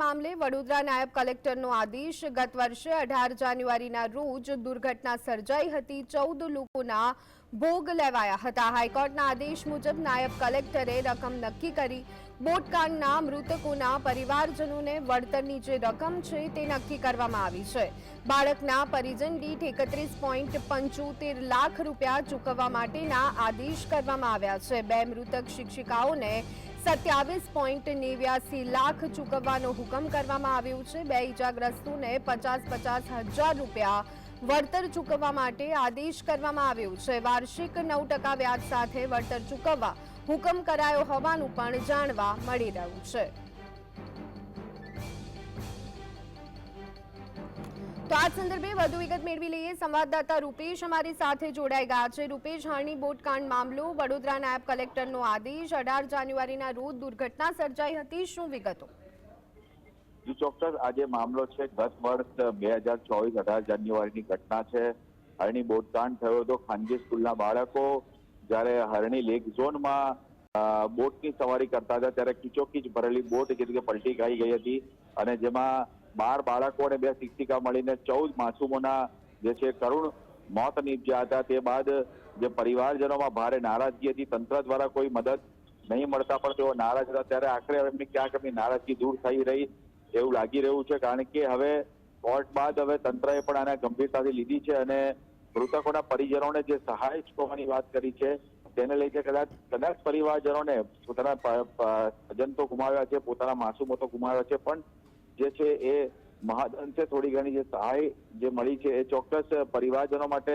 મામલે વડોદરા નાયબ કલેક્ટરનો આદેશ ગત વર્ષે અઢાર જાન્યુઆરીના રોજ દુર્ઘટના સર્જાઈ હતી. ચૌદ લોકોના ભોગ લેવાયા હતા. હાઈકોર્ટના આદેશ મુજબ નાયબ કલેક્ટરે રકમ નક્કી કરી બોટકાંડના મૃતકોના પરિવારજનોને વળતરની જે રકમ છે તે નક્કી કરવામાં આવી છે. બાળકના પરિજન દીઠ એકત્રીસ પોઈન્ટ પંચોતેર લાખ રૂપિયા ચૂકવવા માટેના આદેશ કરવામાં આવ્યા છે. બે મૃતક શિક્ષિકાઓને સત્યાવીસ પોઈન્ટ નેવ્યાસી લાખ ચૂકવવાનો હુકમ કરવામાં આવ્યો છે. બે ઇજાગ્રસ્તોને પચાસ પચાસ હજાર રૂપિયા વળતર ચૂકવવા માટે આદેશ કરવામાં આવ્યો છે. વાર્ષિક નવ ટકા વ્યાજ સાથે વળતર ચૂકવવા હુકમ કરાયો હોવાનું પણ જાણવા મળી રહ્યું છે. તો આ સંદર્ભે વધુ વિગત મેળવી લઈએ. સંવાદદાતા રૂપેશ અમારી સાથે જોડાઈ ગયા છે. રૂપેશ હાણી બોટકાંડ મામલો વડોદરા નાયબ કલેક્ટરનો આદેશ, અઢાર જાન્યુઆરીના રોજ દુર્ઘટના સર્જાઈ હતી. શું વિગતો? ચોક્કસ. આજે મામલો છે, ગત વર્ષ બે હજાર ચોવીસ, અઢાર જાન્યુઆરીની ઘટના છે. હરણી બોટકાંડ થયો હતો ખાનગી સ્કૂલના બાળકો. જ્યારે હરણી લેક ઝોનમાં બોટની સવારી કરતા હતા, ત્યારે કિચોકીચ ભરેલી બોટ એટલે રીતે પલટી ખાઈ ગઈ હતી અને જેમાં બાર બાળકો અને બે શિક્ષિકા મળીને ચૌદ માસૂમોના જે છે કરુણ મોત નીપજ્યા હતા, તે બાદ જે પરિવારજનોમાં ભારે નારાજગી હતી, તંત્ર દ્વારા કોઈ મદદ નહીં મળતા, પણ તેઓ નારાજ હતા. ત્યારે આખરે એમની ક્યાંક એમની નારાજગી દૂર થઈ રહી એવું લાગી રહ્યું છે, કારણ કે હવે કોર્ટ બાદ હવે તંત્રએ પણ આને ગંભીરતાથી લીધી છે અને મૃતકોના પરિજનોને જે સહાય ચૂકવવાની વાત કરી છે, તેને લઈને કદાચ કદાચ પરિવારજનોને પોતાના તો ગુમાવ્યા છે, પોતાના માસૂમો તો ગુમાવ્યા છે, પણ જે છે એ મહદઅંશે થોડી ઘણી જે સહાય જે મળી છે એ ચોક્કસ પરિવારજનો માટે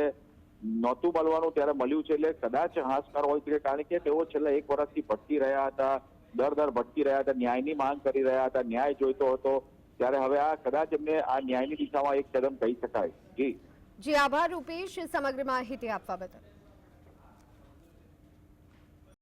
નહોતું મળવાનું ત્યારે મળ્યું છે એટલે કદાચ હાશકાર હોય છે કારણ કે તેઓ છેલ્લા એક વર્ષથી ભટકી રહ્યા હતા, દર દર ભટકી રહ્યા હતા, ન્યાયની માંગ કરી રહ્યા હતા, ન્યાય જોઈતો હતો. ત્યારે હવે આ કદાચ એમને આ ન્યાયની દિશામાં એક કદમ કહી શકાય. જી. જી, આભાર રૂપેશ સમગ્ર માહિતી આપવા બદલ.